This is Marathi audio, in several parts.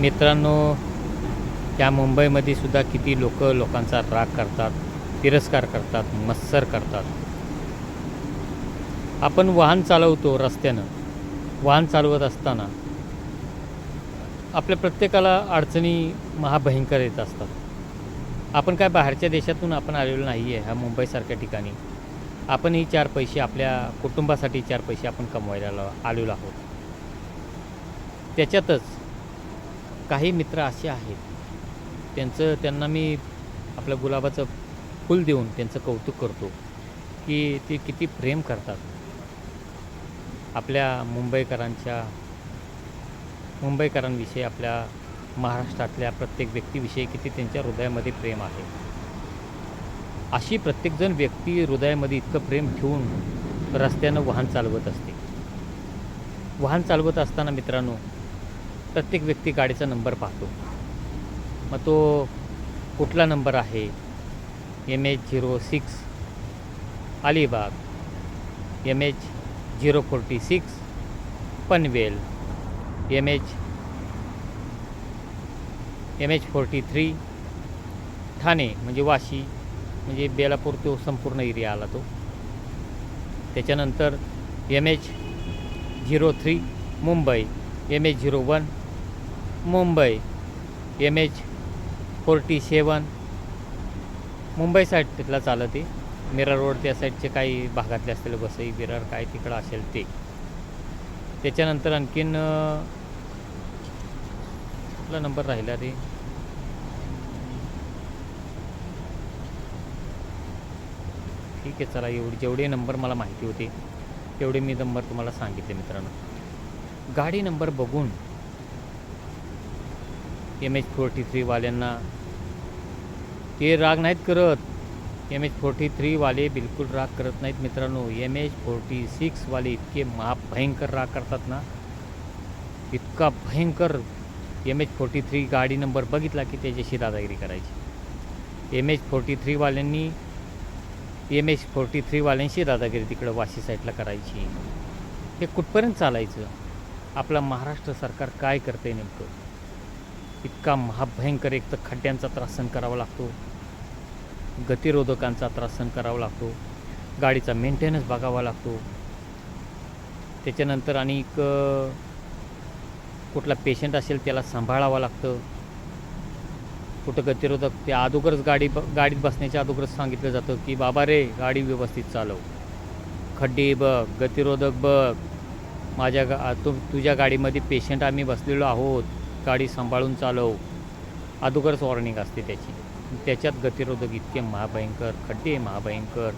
मित्रांनो या मुंबईमध्ये सुद्धा किती लोक लोकांचा राग करतात तिरस्कार करतात मत्सर करतात. आपण वाहन चालवतो रस्त्यानं. वाहन चालवत असताना आपल्या प्रत्येकाला अडचणी महाभयंकर येत असतात. आपण काय बाहेरच्या देशातून आपण आलेलो नाही आहे ह्या मुंबईसारख्या ठिकाणी. आपणही चार पैसे आपल्या कुटुंबासाठी चार पैसे आपण कमवायला आलेलो आहोत. त्याच्यातच काही मित्र असे आहेत. त्यांचं त्यांना मी आपलं गुलाबाचं फूल देऊन त्यांचं कौतुक करतो की ते किती प्रेम करतात. आपल्या मुंबईकरांच्या मुंबईकरांविषयी आपल्या महाराष्ट्रातल्या प्रत्येक व्यक्तीविषयी किती त्यांच्या हृदयामध्ये प्रेम आहे. अशी प्रत्येकजण व्यक्ती हृदयामध्ये इतकं प्रेम ठेवून रस्त्यानं वाहन चालवत असते. वाहन चालवत असताना मित्रांनो प्रत्येक व्यक्ती गाडीचा नंबर पाहतो. मग तो कुठला नंबर आहे? M H zero six Alibag. M H zero forty six Panvel. M H M H forty three Thane म्हणजे वाशी म्हणजे बेलापूर तो संपूर्ण एरिया आला तो. त्याच्यानंतर M H zero three Mumbai. M H zero one Mumbai M H forty seven Mumbai side तिथला चालत. आहे मिरर रोड त्या साईडचे काही भागातले असतील वसई विरार काय तिकडं असेल ते. त्याच्यानंतर आणखीन अं, कुठला नंबर राहिला रे? ठीक आहे चला एवढे जेवढे नंबर मला माहिती होते तेवढे मी नंबर तुम्हाला सांगितले मित्रांनो. गाडी नंबर बघून एम एच फोर्टी थ्रीवाल्यांना ते राग नाहीत करत. एम एच फोर्टी थ्रीवाले बिलकुल राग करत नाहीत मित्रांनो. एम एच फोर्टी सिक्सवाले इतके महाभयंकर राग करतात ना. इतका भयंकर एम एच फोर्टी थ्री गाडी नंबर बघितला की त्याच्याशी दादागिरी करायची. एम एच फोर्टी थ्रीवाल्यांनी एम एच फोर्टी थ्रीवाल्यांशी दादागिरी तिकडं वाशी साईडला करायची. हे कुठपर्यंत चालायचं? आपलं महाराष्ट्र सरकार काय करते नेमकं? इतका महाभयंकर एक तर खड्ड्यांचा त्रास सहन करावा लागतो. गतिरोधकांचा त्रास सहन करावा लागतो. गाडीचा मेंटेनन्स बघावा लागतो. त्याच्यानंतर आणि कुठला पेशंट असेल त्याला सांभाळावं लागतं. कुठं गतिरोधक ते अगोदरच गाडी ब गाडीत बसण्याच्या अगोदरच सांगितलं जातं की बाबा रे गाडी व्यवस्थित चालव. खड्डे बघ गतिरोधक बघ. माझ्या गा तु तुझ्या गाडीमध्ये पेशंट आम्ही बसलेलो आहोत. गाडी सांभाळून चालव. अगोदरच वॉर्निंग असते त्याची. त्याच्यात गतिरोधक इतके महाभयंकर खड्डे महाभयंकर.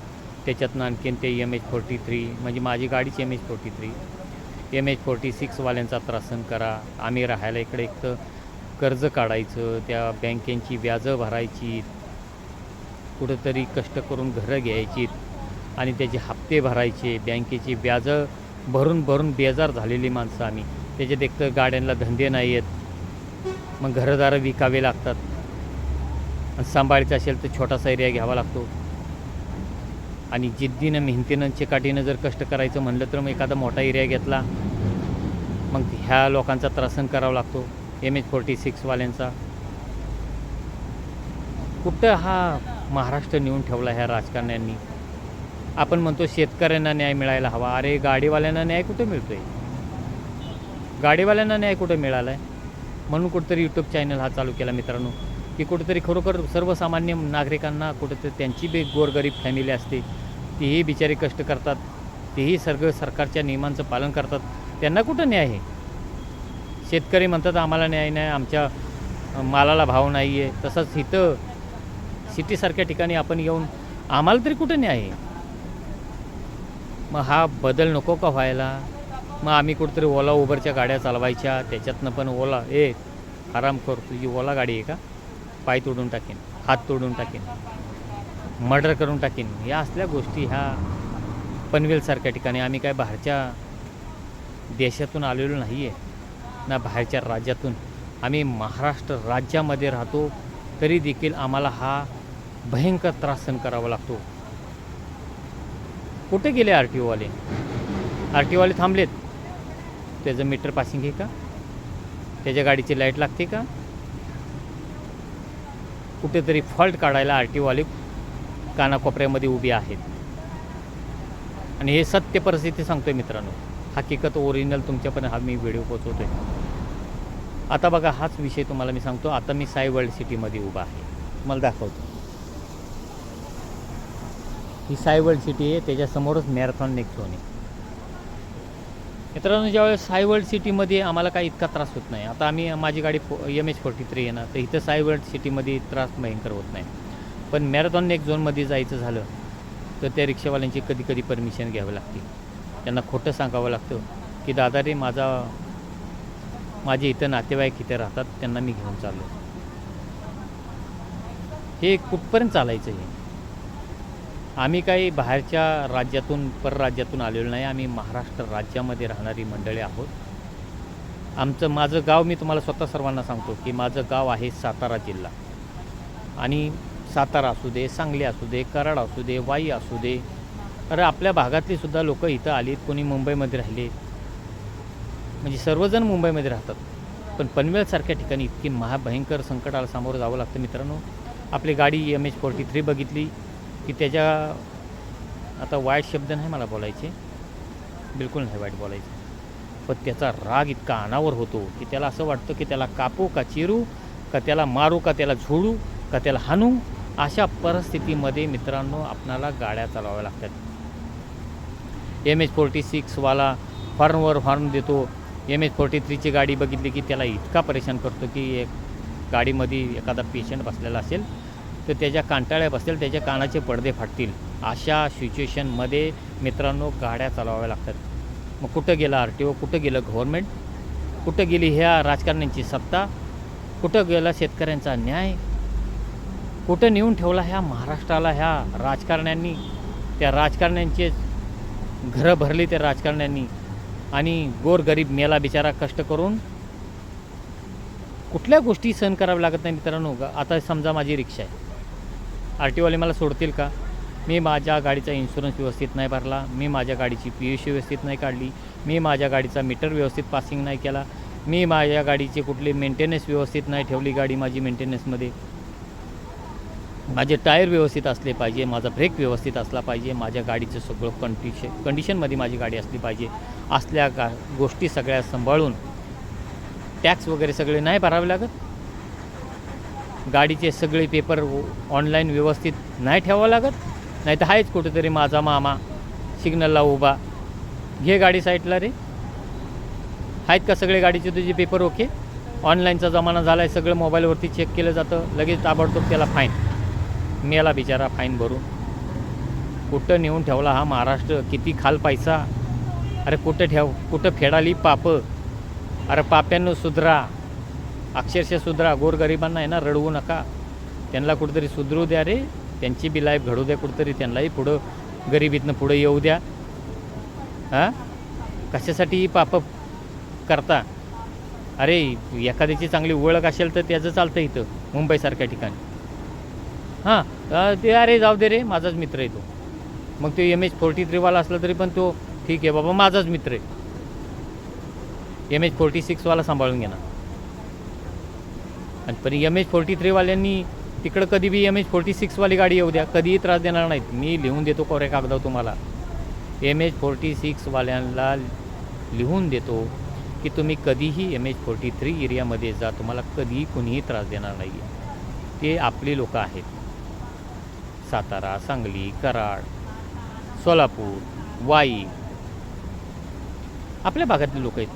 त्याच्यातनं आणखीन ते एम एच फोर्टी थ्री म्हणजे माझी गाडीच M H forty three M H forty सिक्सवाल्यांचा त्रास सहन करा. आम्ही राहायला इकडे एक तर कर्ज काढायचं त्या बँकेंची व्याजं भरायची कुठंतरी कष्ट करून घरं घ्यायची आणि त्याचे हप्ते भरायचे. बँकेची व्याजं भरून भरून बेजार झालेली माणसं आम्ही. त्याच्यात एक तर गाड्यांना धंदे नाही आहेत मग घरदारं विकावे लागतात. आणि सांभाळायचं असेल तर छोटासा एरिया घ्यावा लागतो. आणि जिद्दीनं मेहनतीनं चिकाटीनं जर कष्ट करायचं म्हणलं तर मग एखादा मोठा एरिया घेतला मग ह्या लोकांचा त्रासन करावा लागतो. एम एच फोर्टी सिक्सवाल्यांचा. कुठं हा महाराष्ट्र नेऊन ठेवला ह्या राजकारण्यांनी? आपण म्हणतो शेतकऱ्यांना न्याय मिळायला हवा. अरे गाडीवाल्यांना न्याय कुठे मिळतो आहे गाडीवाल्यांना न्याय कुठे मिळाला आहे म्हणून कुठंतरी यूट्यूब चॅनल हा चालू केला मित्रांनो की कुठेतरी खरोखर सर्वसामान्य नागरिकांना कुठेतरी त्यांची बी गोरगरीब फॅमिली असते तीही बिचारी कष्ट करतात तेही सगळं सरकारच्या नियमांचं पालन करतात. त्यांना कुठं न्याय आहे? शेतकरी म्हणतात आम्हाला न्याय नाही आमच्या मालाला भाव नाही आहे तसंच इथं सिटीसारख्या ठिकाणी आपण येऊन आम्हाला तरी कुठं न्याय आहे? मग हा बदल नको का व्हायला? मग आम्ही कुठेतरी ओला उबरच्या गाड्या चालवायच्या. त्याच्यातनं पण ओला ए आराम कर तुझी ओला गाडी आहे का? पाय तोडून टाकेन हात तोडून टाकेन मर्डर करून टाकेन. या असल्या गोष्टी ह्या पनवेलसारख्या ठिकाणी आम्ही काय बाहेरच्या देशातून आलेलो नाही आहे ना बाहेरच्या राज्यातून. आम्ही महाराष्ट्र राज्यामध्ये राहतो तरी देखील आम्हाला हा भयंकर त्रास सहन करावा लागतो. कुठे गेले आर टी ओवाले आर टी ओवाले थांबलेत. त्याचं मीटर पासिंग आहे का? त्याच्या गाडीची लाइट लागते का? कुठेतरी फॉल्ट काढायला आर टी ओवाले कानाकोपऱ्यामध्ये उभी आहेत. आणि हे सत्य परिस्थिती सांगतोय मित्रांनो. हकीकत ओरिजिनल तुमच्यापर्यंत हा मी व्हिडिओ पोचवतो आहे आता बघा हाच विषय तुम्हाला मी सांगतो. आता मी साई वर्ल्ड सिटीमध्ये उभा आहे. तुम्हाला दाखवतो. ही साई वर्ल्ड सिटी आहे. त्याच्यासमोरच मॅरेथॉन नेक्स्ट झोन आहे. मित्रांनो ज्यावेळेस सायवर्ल्ड सिटीमध्ये आम्हाला काही इतका त्रास होत नाही. आता आम्ही माझी गाडी फो एम एच फोर्टी थ्री येणार तर इथं सायवर्ल्ड सिटीमध्ये त्रास भयंकर होत नाही. पण मॅरेथॉन एक झोनमध्ये जायचं झालं तर त्या रिक्षावाल्यांची कधी कधी परमिशन घ्यावी लागते. त्यांना खोटं सांगावं लागतं की दादा रे माझा माझे इथं नातेवाईक इथे राहतात त्यांना मी घेऊन चाललो हे कुठपर्यंत चालायचं हे? आम्ही काही बाहेरच्या राज्यातून परराज्यातून आलेलो नाही. आम्ही महाराष्ट्र राज्यामध्ये राहणारी मंडळी आहोत. आमचं माझं गाव मी तुम्हाला स्वतः सर्वांना सांगतो की माझं गाव आहे सातारा जिल्हा. आणि सातारा असू दे सांगली असू दे कराड असू दे वाई असू दे अरे आपल्या भागातली सुद्धा लोक इथं आलीत कोणी मुंबईमध्ये राहिले. म्हणजे सर्वजण मुंबईमध्ये राहतात. पण पनवेलसारख्या ठिकाणी इतकी महाभयंकर संकटाला सामोरं जावं लागतं मित्रांनो. आपली गाडी एम एच फोर्टी थ्री बघितली. की त्याच्या आता वाईट शब्द नाही मला बोलायचे. बिलकुल नाही वाईट बोलायचे. पण त्याचा राग इतका अनावर होतो की त्याला असं वाटतं की त्याला कापू का चिरू का त्याला मारू का त्याला झोडू का त्याला हाणू? अशा परिस्थितीमध्ये मित्रांनो आपणाला गाड्या चालवाव्या लागतात. एम एच फोर्टी सिक्सवाला हॉर्नवर हॉर्न देतो. एम एच फोर्टी थ्रीची गाडी बघितली की त्याला इतका परेशान करतो की एक गाडीमध्ये एखादा पेशंट बसलेला असेल तर त्याच्या कांटाळ्या बसतील त्याच्या कानाचे पडदे फाटतील. अशा सिच्युएशनमध्ये मित्रांनो गाड्या चालवाव्या लागतात. मग कुठं गेलं आर टी ओ कुठं गेलं गव्हर्नमेंट कुठं गेली ह्या राजकारण्यांची सत्ता? कुठं गेला शेतकऱ्यांचा न्याय? कुठं नेऊन ठेवला ह्या महाराष्ट्राला ह्या राजकारण्यांनी? त्या राजकारण्यांचे घरं भरली त्या राजकारण्यांनी. आणि गोरगरीब मेला बिचारा कष्ट करून कुठल्या गोष्टी सहन कराव्या लागत नाही मित्रांनो? आता समजा माझी रिक्षा आहे. आर टीवाले मला सोडतील का? मी माझ्या गाडीचा इन्शुरन्स व्यवस्थित नाही भरला. मी माझ्या गाडीची पी यू सी व्यवस्थित नाही काढली. मी माझ्या गाडीचा मीटर व्यवस्थित पासिंग नाही केला. मी माझ्या गाडीचे कुठले मेंटेनन्स व्यवस्थित नाही ठेवली गाडी माझी मेंटेनन्समध्ये माझे टायर व्यवस्थित असले पाहिजे माझा ब्रेक व्यवस्थित असला पाहिजे माझ्या गाडीचं सगळं कंडिशन कंडिशनमध्ये माझी गाडी असली पाहिजे. असल्या गा गोष्टी सगळ्या सांभाळून टॅक्स वगैरे सगळे नाही भरावे लागत? गाडीचे सगळे पेपर ऑनलाईन व्यवस्थित नाही ठेवावं लागत. नाही तर आहेच कुठेतरी माझा मामा सिग्नलला उभा. घे गाडी साईडला रे. आहेत का सगळे गाडीचे तुझे पेपर ओके ऑनलाईनचा जमाना झाला आहे सगळं मोबाईलवरती चेक केलं जातं लगेच ताबडतोब त्याला फाईन मेला बिचारा फाईन भरून. कुठं नेऊन ठेवला हा महाराष्ट्र? किती खाल पैसा. अरे कुठं ठेव कुठं फेडाली पापं? अरे पाप्यांनो सुधरा. अक्षरशः सुधरा गोरगरिबांना आहे ना रडवू नका. त्यांना कुठंतरी सुधरू द्या रे. त्यांची बी लाईफ घडू द्या कुठंतरी त्यांनाही पुढं गरिबीतनं पुढं येऊ द्या. हां? कशासाठी ही करता? अरे एखाद्याची चांगली ओळख असेल तर त्याचं चालतं इथं मुंबईसारख्या ठिकाणी. हां ते अरे जाऊ दे रे माझाच मित्र आहे तो. मग तो एम एच फोर्टी थ्रीवाला असला तरी पण तो ठीक आहे बाबा माझाच मित्र आहे. एम एच फोर्टी सिक्सवाला सांभाळून घेणार. आणि पण एम एच फोर्टी थ्रीवाल्यांनी तिकडं कधी बी एम एच फोर्टी सिक्सवाली गाडी येऊ द्या कधीही त्रास देणार नाहीत. मी लिहून देतो कोऱ्या कागदावर तुम्हाला. एम एच फोर्टी सिक्सवाल्यांना लिहून देतो की तुम्ही कधीही एम एच फोर्टी थ्री एरियामध्ये जा तुम्हाला कधीही कुणीही त्रास देणार नाही आहे ते आपली लोक आहेत. सातारा सांगली कराड सोलापूर वाई. आपल्या भागातले लोक आहेत.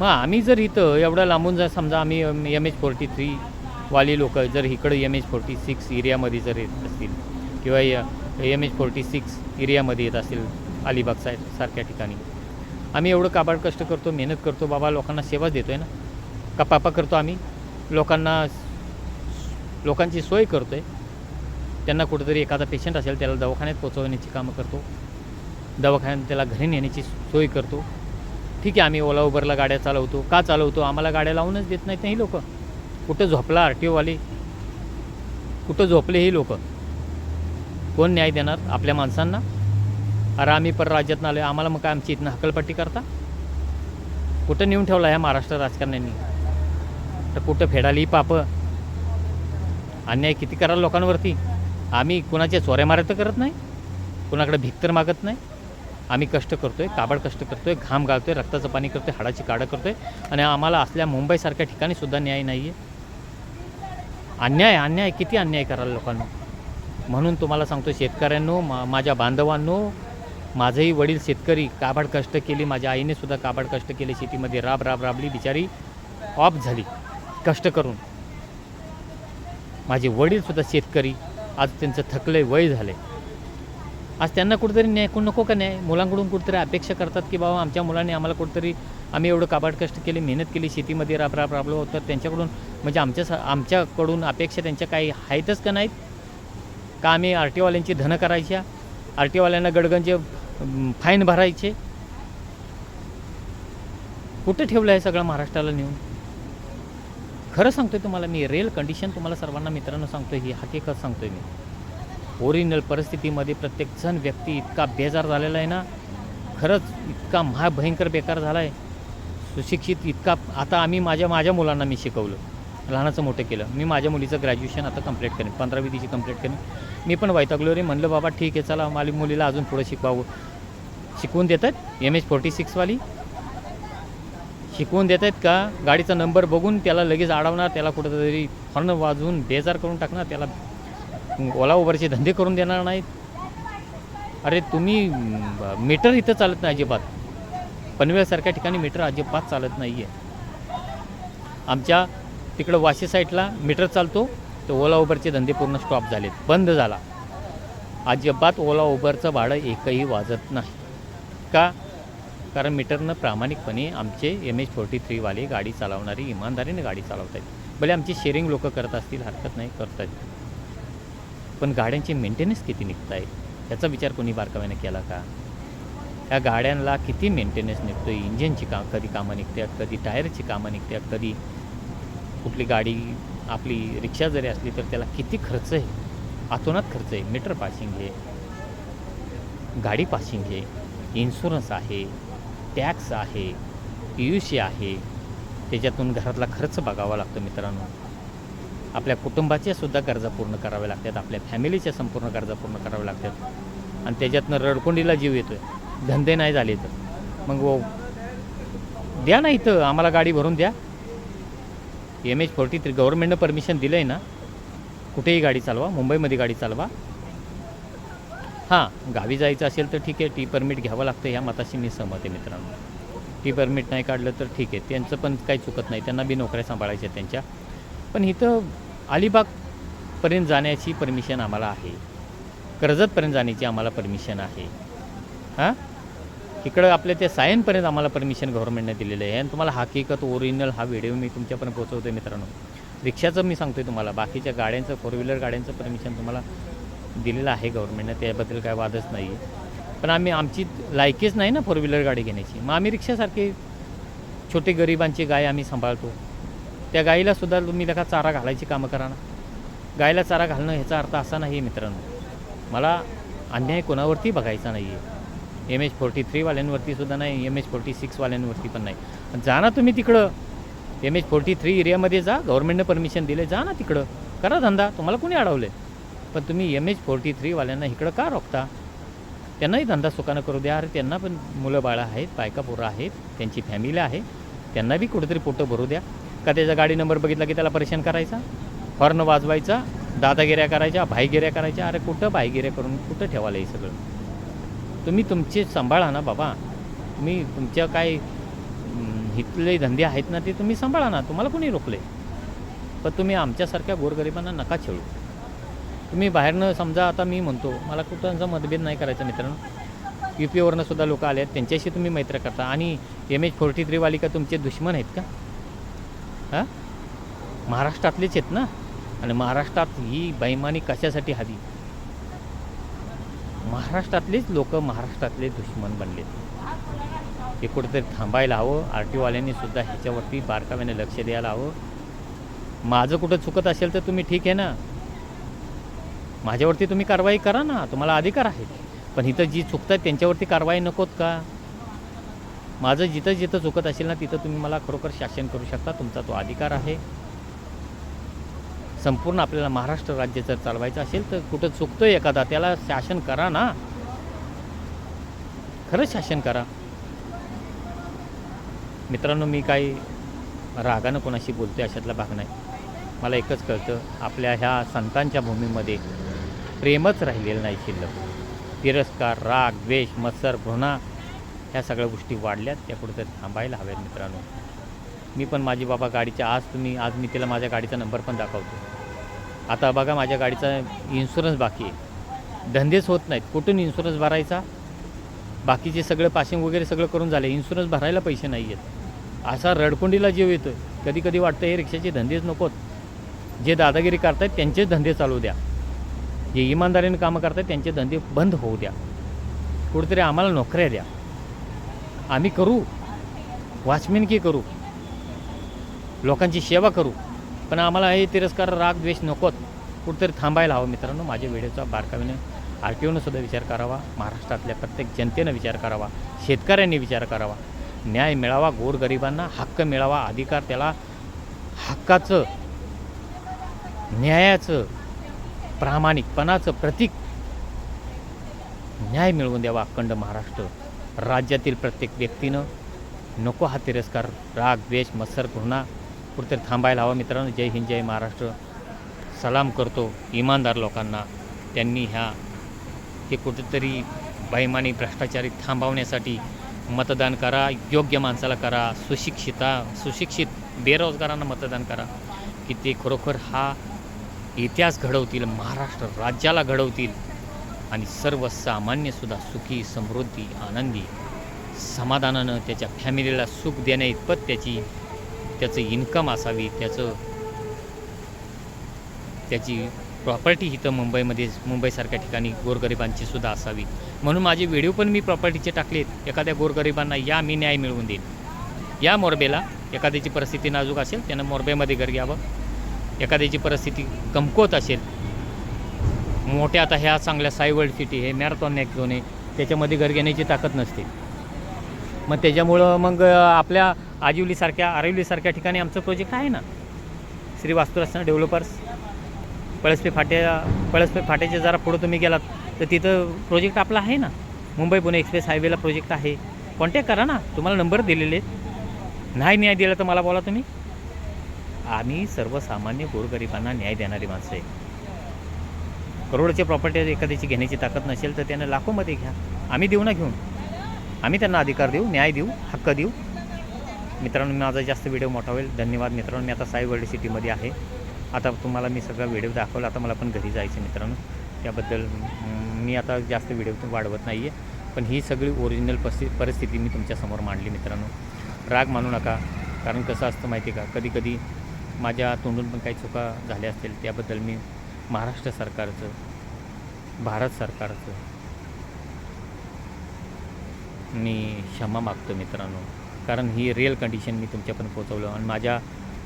मग आम्ही जर इथं एवढं लांबून जर समजा आम्ही एम एच फोर्टी थ्री वाली लोक जर इकडं एम एच फोर्टी सिक्स एरियामध्ये जर येत असतील किंवा एम एच फोर्टी सिक्स एरियामध्ये येत असतील अलिबाग साहेब सारख्या ठिकाणी. आम्ही एवढं काबाड कष्ट करतो मेहनत करतो बाबा लोकांना सेवा देतो आहे ना. का पापा करतो आम्ही? लोकांना लोकांची सोय करतो आहे त्यांना कुठंतरी एखादा पेशंट असेल त्याला दवाखान्यात पोचवण्याची कामं करतो. दवाखान्यात त्याला घरी नेण्याची सोय करतो. ठीक आहे आम्ही ओला उबरला गाड्या चालवतो. का चालवतो? आम्हाला गाड्या लावूनच देत नाहीत नाही लोक. कुठं झोपला आर टी ओवाली कुठं झोपले ही लोक? कोण न्याय देणार आपल्या माणसांना? अरे आम्ही परराज्यातून आलो आम्हाला मग काय आमची इथनं हकलपट्टी करता? कुठं नेऊन ठेवला ह्या महाराष्ट्र राजकारण्यांनी? तर कुठं फेडाली पाप? अन्याय किती कराल लोकांवरती? आम्ही कुणाच्या चोऱ्या माऱ्या तर करत नाही? कुणाकडे भिक्तर मागत नाही? आम्ही कष्ट करतोय काबड कष्ट करतोय घाम गाळतोय रक्ताचं पाणी करतोय हाडाची काढं करतोय आणि आम्हाला असल्या मुंबईसारख्या ठिकाणी सुद्धा न्याय नाही आहे अन्याय अन्याय किती अन्याय कराल लोकांना? म्हणून तुम्हाला सांगतो शेतकऱ्यांनो मा माझ्या बांधवांनो माझेही वडील शेतकरी काबाड कष्ट केली माझ्या आईने सुद्धा काबाड कष्ट केले शेतीमध्ये राब राब राबली बिचारी ऑफ झाली कष्ट करून. माझे वडीलसुद्धा शेतकरी आज त्यांचं थकले वय झाले आज त्यांना कुठेतरी न्याय कोण नको का न्याय? मुलांकडून कुठेतरी अपेक्षा करतात की बाबा आमच्या मुलांनी आम्हाला कुठेतरी आम्ही एवढं काबाड कष्ट केले मेहनत केली शेतीमध्ये राब राब राबलो तर त्यांच्याकडून म्हणजे आमच्या आमच्याकडून अपेक्षा त्यांच्या काही आहेतच का नाहीत? का आम्ही आर टी ओवाल्यांची धनं करायच्या? आर टी ओवाल्यांना गडगंजे फाईन भरायचे? कुठं ठेवलं आहे सगळं महाराष्ट्राला नेऊन? खरं सांगतोय तुम्हाला मी रेल कंडिशन तुम्हाला सर्वांना मित्रांनो सांगतोय ही हकीकत सांगतोय मी. ओरिजिनल परिस्थितीमध्ये प्रत्येकजण व्यक्ती इतका बेजार झालेला आहे ना. खरंच इतका महाभयंकर बेकार झाला आहे सुशिक्षित इतका आता आम्ही माझ्या माझ्या मुलांना मी शिकवलं. लहानाचं मोठं केलं. मी माझ्या मुलीचं ग्रॅज्युएशन आता कंप्लीट करेन. पंधरावी तिची कंप्लीट करेन. मी पण वैतागलो रे. म्हणलं बाबा ठीक आहे चला माझी मुलीला अजून पुढं शिकवावं. शिकवून देत आहेत एम एच फोर्टी सिक्सवाली शिकवून देत आहेत का? गाडीचा नंबर बघून त्याला लगेच अडवणार. त्याला कुठंतरी हॉर्न वाजवून बेजार करून टाकणार. त्याला ओला उबरचे धंदे करून देणार नाहीत. अरे तुम्ही मीटर इथं चालत नाही अजिबात. पनवेलसारख्या ठिकाणी मीटर अजिबात चालत नाही आहे आमच्या तिकडं वाशी साईडला मीटर चालतो तर ओला उबरचे धंदे पूर्ण स्टॉप झालेत. बंद झाला. अजिबात ओला उबरचं भाडं एकही वाजत नाही. का? कारण मीटरनं प्रामाणिकपणे आमचे एम एच फोर्टी थ्रीवाले गाडी चालवणारी इमानदारीने गाडी चालवत आहेत भले आमची शेअरिंग लोक करत असतील हरकत नाही करत आहेत पण गाड्यांचे मेंटेनन्स किती निघत आहेत याचा विचार कोणी बारकाव्याने केला का? या गाड्यांना किती मेंटेनन्स निघतो आहे इंजिनची का कधी कामं निघतात कधी टायरची कामं निघतात कधी कुठली गाडी आपली रिक्षा जरी असली तर त्याला किती खर्च आहे? आतोनात खर्च आहे. मीटर पासिंग आहे. गाडी पासिंग आहे. इन्शुरन्स आहे. टॅक्स आहे. पी यू सी आहे. त्याच्यातून घरातला खर्च बघावा लागतो मित्रांनो. आपल्या कुटुंबाचे सुद्धा गरजा पूर्ण कराव्या लागतात आपल्या फॅमिलीच्या संपूर्ण गरजा पूर्ण कराव्या लागतात. आणि त्याच्यातनं रडकुंडीला जीव येतो आहे धंदे नाही झाले तर. मग वो द्या ना इथं आम्हाला गाडी भरून द्या. एम एच फोर्टी थ्री गव्हर्नमेंटनं परमिशन दिलं आहे ना कुठेही गाडी चालवा मुंबईमध्ये गाडी चालवा. हां गावी जायचं असेल तर ठीक आहे टी परमिट घ्यावं लागतं ह्या मताशी मी सहमत आहे मित्रांनो. टी परमिट नाही काढलं तर ठीक आहे त्यांचं पण काही चुकत नाही त्यांना बी नोकऱ्या सांभाळायच्या त्यांच्या. पण इथं अलिबागपर्यंत जाण्याची परमिशन आम्हाला आहे. कर्जतपर्यंत जाण्याची आम्हाला परमिशन आहे. हां? इकडं आपल्या त्या सायनपर्यंत आम्हाला परमिशन गव्हर्नमेंटने दिलेलं आहे. आणि तुम्हाला हकीकत ओरिजिनल हा व्हिडिओ मी तुमच्यापर्यंत पोहोचवतो आहे मित्रांनो. रिक्षाचं मी सांगतो आहे तुम्हाला. बाकीच्या गाड्यांचं फोर व्हीलर गाड्यांचं परमिशन तुम्हाला दिलेलं आहे गव्हर्नमेंटने त्याबद्दल काय वादच नाही. आहे पण आम्ही आमची लायकीच नाही ना फोर व्हीलर गाडी घेण्याची. मग आम्ही रिक्षासारखी छोटे गरिबांची गाय आम्ही सांभाळतो. त्या गाईला सुद्धा तुम्ही लका चारा घालायची कामं करा ना. गायला चारा घालणं ह्याचा अर्थ असा नाही आहे मित्रांनो. मला अन्याय कोणावरती बघायचा नाही आहे एम एच फोर्टी थ्रीवाल्यांवरती सुद्धा नाही एम एच फोर्टी सिक्सवाल्यांवरती पण नाही. जा ना तुम्ही तिकडं. एम एच फोर्टी थ्री एरियामध्ये जा गव्हर्नमेंटनं परमिशन दिले जा ना तिकडं. करा धंदा तुम्हाला कोणी अडवलं? पण तुम्ही एम एच फोर्टी थ्रीवाल्यांना इकडं का रोखता? त्यांनाही धंदा सुखानं करू द्या. अरे त्यांना पण मुलं बाळं आहेत बायका पोरं आहेत त्यांची फॅमिली आहे. त्यांना बी कुठेतरी पोटं भरू द्या. का त्याचा गाडी नंबर बघितला की त्याला परेशान करायचा? हॉर्न वाजवायचा दादागिऱ्या करायच्या भाईगिऱ्या करायच्या अरे कुठं भाईगिऱ्या करून कुठं ठेवायला हे सगळं? तुम्ही तुमचे सांभाळा ना बाबा. तुम्ही तुमच्या काय हितले धंदे आहेत ना ते तुम्ही सांभाळा ना. तुम्हाला कोणी रोखले? पण तुम्ही आमच्यासारख्या गोरगरिबांना नका छेळू. तुम्ही बाहेरनं समजा आता मी म्हणतो मला कुठंचा मतभेद नाही करायचा मित्रांनो. यू पीवरनं सुद्धा लोक आले आहेत त्यांच्याशी तुम्ही मैत्र करता. आणि एम एच फोर्टी थ्रीवाली का तुमचे दुश्मन आहेत का? हां? महाराष्ट्रातलेच आहेत ना? आणि महाराष्ट्रात ही बैमानी कशासाठी हवी? महाराष्ट्रातलेच लोक महाराष्ट्रातले दुश्मन बनले हे कुठेतरी थांबायला हवं. आर टी सुद्धा ह्याच्यावरती बारकाव्याने लक्ष द्यायला हवं. माझं कुठं चुकत असेल तर तुम्ही ठीक आहे ना? माझ्यावरती तुम्ही कारवाई करा ना. तुम्हाला अधिकार आहे पण इथं जी चुकतात त्यांच्यावरती कारवाई नकोत का? माझं जिथं जिथं चुकत असेल ना तिथं तुम्ही मला खरोखर शासन करू शकता. तुमचा तो अधिकार आहे. संपूर्ण आपल्याला महाराष्ट्र राज्य जर चालवायचं असेल तर कुठं चुकतोय एखादा त्याला शासन करा ना. खरंच शासन करा. मित्रांनो मी काही रागानं कोणाशी बोलतोय अशातला भाग नाही. मला एकच कळतं आपल्या ह्या संतांच्या भूमीमध्ये प्रेमच राहिलेलं नाही शिल्लक. तिरस्कार राग द्वेष मत्सर घृणा ह्या सगळ्या गोष्टी वाढल्यात त्या कुठेतरी थांबायला हव्यात मित्रांनो. मी पण माझी बाबा गाडीच्या आज तुम्ही आज मी तिला माझ्या गाडीचा नंबर पण दाखवतो. आता बघा माझ्या गाडीचा इन्शुरन्स बाकी आहे. धंदेच होत नाहीत. कुठून इन्शुरन्स भरायचा? बाकीचे सगळं पासिंग वगैरे सगळं करून झाले. इन्शुरन्स भरायला पैसे नाही आहेत असा रडकुंडीला जीव येतो आहे कधी कधी वाटतं हे रिक्षाचे धंदेच नकोत. जे दादागिरी करतायत त्यांचेच धंदे चालू द्या. जे इमानदारीने कामं करतायत त्यांचे धंदे बंद होऊ द्या. कुठेतरी आम्हाला नोकऱ्या द्या. आम्ही करू वाचमेन की करू लोकांची सेवा करू पण आम्हाला हे तिरस्कार राग द्वेष नकोत. कुठेतरी थांबायला हवं मित्रांनो. माझ्या व्हिडिओचा बारकावीने आर टी ओनं सुद्धा विचार करावा. महाराष्ट्रातल्या प्रत्येक जनतेनं विचार करावा. शेतकऱ्यांनी विचार करावा. न्याय मिळावा गोरगरिबांना हक्क मिळावा अधिकार त्याला हक्काचं न्यायाचं प्रामाणिकपणाचं प्रतीक न्याय मिळवून द्यावा अखंड महाराष्ट्र. राज्यातील प्रत्येक व्यक्तीनं नको हा तिरस्कार राग द्वेष मत्सर घृणा कुठेतरी थांबायला हवा. मित्रांनो जय हिंद जय महाराष्ट्र. सलाम करतो इमानदार लोकांना. त्यांनी ह्या हे कुठेतरी बैमानी भ्रष्टाचारी थांबवण्यासाठी मतदान करा योग्य माणसाला करा सुशिक्षिता सुशिक्षित बेरोजगारांना मतदान करा की ते खरोखर हा इतिहास घडवतील महाराष्ट्र राज्याला घडवतील. आणि सर्वसामान्यसुद्धा सुखी समृद्धी आनंदी समाधानानं त्याच्या फॅमिलीला सुख देण्या इतपत त्याची त्याचं इन्कम असावी त्याचं त्याची प्रॉपर्टी इथं मुंबईमध्ये मुंबईसारख्या ठिकाणी गोरगरिबांची सुद्धा असावी. म्हणून माझे व्हिडिओ पण मी प्रॉपर्टीचे टाकलेत. एखाद्या गोरगरिबांना या मी न्याय मिळवून देईन. या मोरबेला एखाद्याची परिस्थिती नाजूक असेल त्यानं मोरबेमध्ये घर घ्यावं. एखाद्याची परिस्थिती कमकुवत असेल मोठ्या आता ह्या चांगल्या साई वर्ल्ड सिटी हे मॅरेथॉन नेक झोन आहे. त्याच्यामध्ये घर घेण्याची ताकद नसते. मग त्याच्यामुळं मग आपल्या आजिवलीसारख्या आरिवलीसारख्या ठिकाणी आमचं प्रोजेक्ट आहे ना? श्री वास्तुरचना डेव्हलपर्स पळसपे फाट्या पळसपे फाट्याच्या जरा पुढं तुम्ही गेलात तर तिथं प्रोजेक्ट आपला आहे ना? मुंबई पुणे एक्सप्रेस हायवेला प्रोजेक्ट आहे. कॉन्टॅक्ट करा ना. तुम्हाला नंबर दिलेले आहेत. नाही न्याय दिला तर मला बोला तुम्ही. आम्ही सर्वसामान्य गोरगरिबांना न्याय देणारी माणसं आहे. करोडचे प्रॉपर्टी एखाद्याची घेण्याची ताकद नसेल तर त्यानं लाखोमध्ये घ्या. आम्ही देऊ ना घेऊन. आम्ही त्यांना अधिकार देऊ न्याय देऊ हक्क देऊ. मित्रांनो माझा जास्त व्हिडिओ मोठा होईल. धन्यवाद मित्रांनो. मी आता साई वर्ल्ड सिटीमध्ये आहे. आता तुम्हाला मी सगळा व्हिडिओ दाखवला. आता मला पण घरी जायचं मित्रांनो. त्याबद्दल मी आता जास्त व्हिडिओ वाढवत नाही आहे पण ही सगळी ओरिजिनल पस्ति परिस्थिती मी तुमच्यासमोर मांडली मित्रांनो. राग मानू नका. कारण कसं असतं माहिती आहे का? कधी कधी माझ्या तोंडून पण काही चुका झाल्या असतील. त्याबद्दल मी महाराष्ट्र सरकारचं भारत सरकारचं. मी क्षमा मागतो मित्रांनो कारण ही रिअल कंडिशन मी तुमच्यापर्यंत पोचवलं आणि माझ्या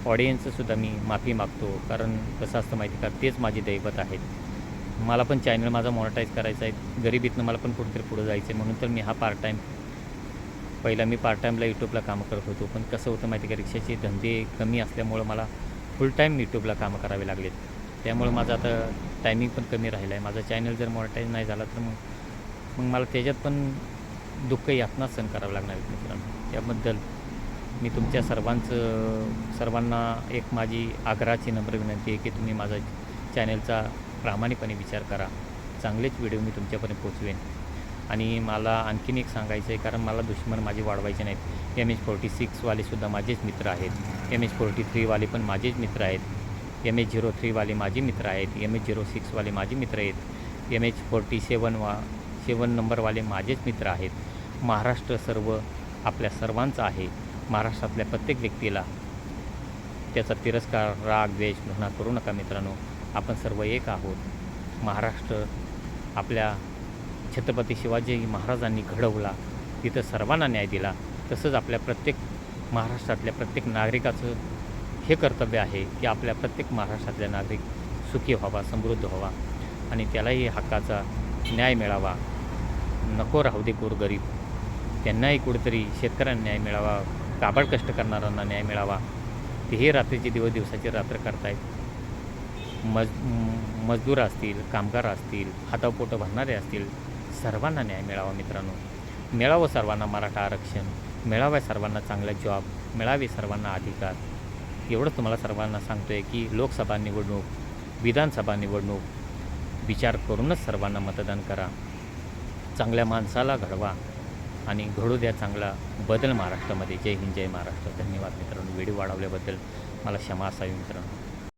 ऑडियन्सचंसुद्धा मी माफी मागतो कारण कसं असतं माहिती का तेच माझे दैवत आहेत. मला पण चॅनल माझा मॉनिटाईज करायचा आहे. गरिबीतनं मला पण कुठेतरी पुढं जायचं आहे. म्हणून तर मी हा पार्ट टाईम पहिला मी पार्ट टाईमला यूट्यूबला कामं करत होतो. पण कसं होतं माहिती का रिक्षाचे धंदे कमी असल्यामुळं मला फुल टाईम यूट्यूबला कामं करावे लागलेत. त्यामुळं माझं आता टायमिंग पण कमी राहिलं आहे माझा चॅनल जर मॉनिटाईज नाही झाला तर मग मग मला त्याच्यात पण दुःख यातना सहन करावं लागणार आहे मित्रांनो. त्याबद्दल मी तुमच्या सर्वांचं सर्वांना एक माझी आग्रहाची नम्र विनंती आहे की तुम्ही माझा चॅनलचा प्रामाणिकपणे विचार करा. चांगलेच व्हिडिओ मी तुमच्यापर्यंत पोचवेन. आणि मला आणखीन एक सांगायचं आहे कारण मला दुश्मन माझे वाढवायचे नाहीत. एम एच फोर्टी सिक्सवालेसुद्धा माझेच मित्र आहेत. एम एच फोर्टी थ्रीवाले पण माझेच मित्र आहेत. एम एच झिरो थ्रीवाले माझे मित्र आहेत एम एच झिरो सिक्सवाले माझे मित्र आहेत एम एच फोर्टी सेवन वा सेवन नंबरवाले माझेच मित्र आहेत. महाराष्ट्र सर्व आपल्या सर्वांचं आहे. महाराष्ट्रातल्या प्रत्येक व्यक्तीला त्याचा तिरस्कार राग द्वेष घृणा करू नका मित्रांनो. आपण सर्व एक आहोत. महाराष्ट्र आपल्या छत्रपती शिवाजी महाराजांनी घडवला तिथं सर्वांना न्याय दिला. तसंच आपल्या प्रत्येक महाराष्ट्रातल्या प्रत्येक नागरिकाचं हे कर्तव्य आहे की आपल्या प्रत्येक महाराष्ट्रातल्या नागरिक सुखी व्हावा समृद्ध व्हावा आणि त्यालाही हक्काचा न्याय मिळावा. नको राहू दे गोरगरीब त्यांनाही कुठेतरी शेतकऱ्यांना न्याय मिळावा काबड कष्ट करणाऱ्यांना न्याय मिळावा. ते हे रात्रीचे दिवस दिवसाची रात्र करतायत. मज मजदूर असतील कामगार असतील हातापोटं भरणारे असतील सर्वांना न्याय मिळावा मित्रांनो. मिळावं सर्वांना मराठा आरक्षण मिळावं सर्वांना चांगला जॉब मिळावे सर्वांना अधिकार. एवढंच तुम्हाला सर्वांना सांगतो आहे की लोकसभा निवडणूक विधानसभा निवडणूक विचार करूनच सर्वांना मतदान करा. चांगल्या माणसाला घडवा आणि घडू द्या चांगला बदल महाराष्ट्रामध्ये. जय हिंद जय महाराष्ट्र. धन्यवाद मित्रांनो. व्हिडिओ वाढवल्याबद्दल मला क्षमा असावी मित्रांनो.